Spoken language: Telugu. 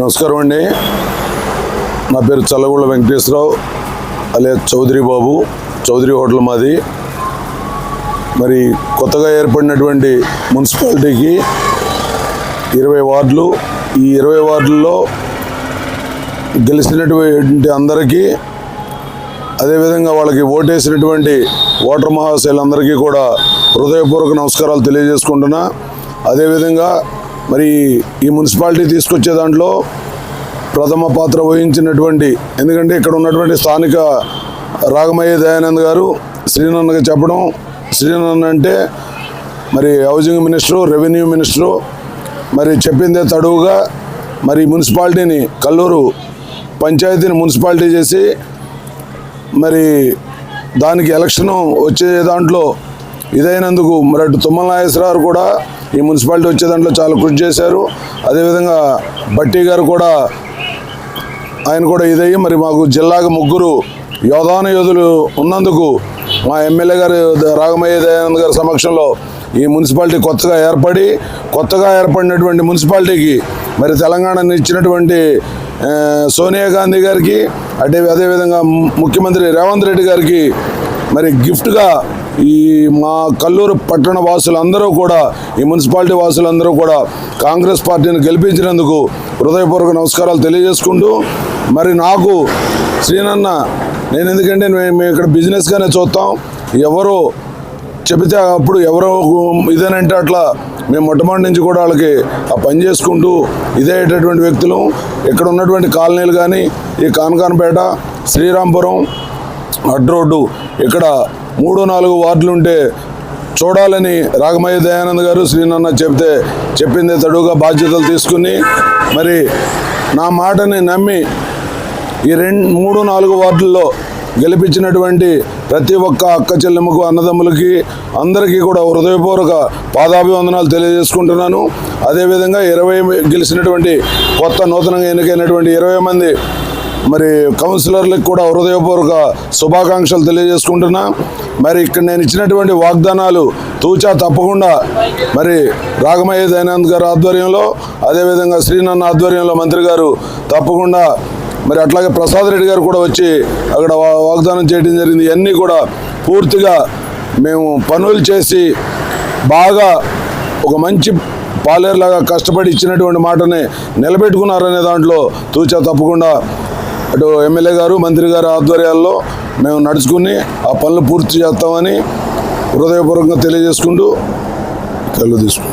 నమస్కారం అండి. నా పేరు చల్లగొండ వెంకటేశ్వరరావు అలే చౌదరి బాబు చౌదరి హోటల్ మాది. మరి కొత్తగా ఏర్పడినటువంటి మున్సిపాలిటీకి ఇరవై వార్డులు ఈ ఇరవై వార్డుల్లో గెలిచినటువంటి అందరికీ అదేవిధంగా వాళ్ళకి ఓటేసినటువంటి ఓటర్ మహాశయులందరికీ కూడా హృదయపూర్వక నమస్కారాలు తెలియజేసుకుంటున్నా. అదేవిధంగా మరి ఈ మున్సిపాలిటీ తీసుకొచ్చే దాంట్లో ప్రథమ పాత్ర వహించినటువంటి ఎందుకంటే ఇక్కడ ఉన్నటువంటి స్థానిక రాగమయ్య దయానంద్ గారు శ్రీనన్నగా చెప్పడం శ్రీనన్న అంటే మరి హౌసింగ్ మినిస్టరు రెవెన్యూ మినిస్టరు మరి చెప్పిందే తడువుగా మరి మున్సిపాలిటీని కల్లూరు పంచాయతీని మున్సిపాలిటీ చేసి మరి దానికి ఎలక్షను వచ్చే దాంట్లో ఇదైనందుకు మరి అటు తుమ్మల నాగేశ్వరరావు కూడా ఈ మున్సిపాలిటీ వచ్చే దాంట్లో చాలా కృషి చేశారు. అదేవిధంగా బట్టి గారు కూడా ఆయన కూడా ఇదయ్యి మరి మాకు జిల్లాకు ముగ్గురు యోధాన యోధులు ఉన్నందుకు మా ఎమ్మెల్యే గారు ద- రాగమయ్య దయానంద్ గారి సమక్షంలో ఈ మున్సిపాలిటీ కొత్తగా ఏర్పడి కొత్తగా ఏర్పడినటువంటి మున్సిపాలిటీకి మరి తెలంగాణను ఇచ్చినటువంటి సోనియా గాంధీ గారికి అదే అదేవిధంగా ముఖ్యమంత్రి రేవంత్ రెడ్డి గారికి మరి గిఫ్ట్గా ఈ మా కల్లూరు పట్టణ వాసులందరూ కూడా ఈ మున్సిపాలిటీ వాసులందరూ కూడా కాంగ్రెస్ పార్టీని గెలిపించినందుకు హృదయపూర్వక నమస్కారాలు తెలియజేసుకుంటూ మరి నాకు శ్రీనన్న నేను ఎందుకంటే మేము మేము ఇక్కడ బిజినెస్గానే చూస్తాం. ఎవరు చెబితే అప్పుడు ఎవరో ఇదేనంటే అట్లా మేము మొట్టమొదటి నుంచి కూడా వాళ్ళకి ఆ పని చేసుకుంటూ ఇదేటటువంటి వ్యక్తులు. ఇక్కడ ఉన్నటువంటి కాలనీలు కానీ ఈ కాన్కాన్పేట శ్రీరాంపురం అడ్ రోడ్డు. ఇక్కడ మూడు నాలుగు వార్డులు ఉంటే చూడాలని రాగమయ్య దయానంద్ గారు శ్రీనన్న చెప్తే చెప్పిందే తడుగా బాధ్యతలు తీసుకుని మరి నా మాటని నమ్మి ఈ రెండు మూడు నాలుగు వార్డుల్లో గెలిపించినటువంటి ప్రతి ఒక్క అక్క చెల్లెమ్మకు అన్నదమ్ములకి అందరికీ కూడా హృదయపూర్వక పాదాభివందనాలు తెలియజేసుకుంటున్నాను. అదేవిధంగా ఇరవై గెలిచినటువంటి కొత్త నూతనంగా ఎన్నికైనటువంటి ఇరవై మంది మరి కౌన్సిలర్లకు కూడా హృదయపూర్వక శుభాకాంక్షలు తెలియజేసుకుంటున్నా. మరి ఇక్కడ నేను ఇచ్చినటువంటి వాగ్దానాలు తూచా తప్పకుండా మరి రాగమయ్య దయానంద్ గారి ఆధ్వర్యంలో అదేవిధంగా శ్రీనన్న ఆధ్వర్యంలో మంత్రి గారు తప్పకుండా మరి అట్లాగే ప్రసాద్ రెడ్డి గారు కూడా వచ్చి అక్కడ వాగ్దానం చేయడం జరిగింది. ఇవన్నీ కూడా పూర్తిగా మేము పనులు చేసి బాగా ఒక మంచి పాలేరులాగా కష్టపడి ఇచ్చినటువంటి మాటని నిలబెట్టుకున్నారనే దాంట్లో తూచా తప్పకుండా అటు ఎమ్మెల్యే గారు మంత్రి గారు ఆధ్వర్యాల్లో మేము నడుచుకుని ఆ పనులు పూర్తి చేస్తామని హృదయపూర్వకంగా తెలియజేసుకుంటూ కళ్ళు తీసుకుంటాం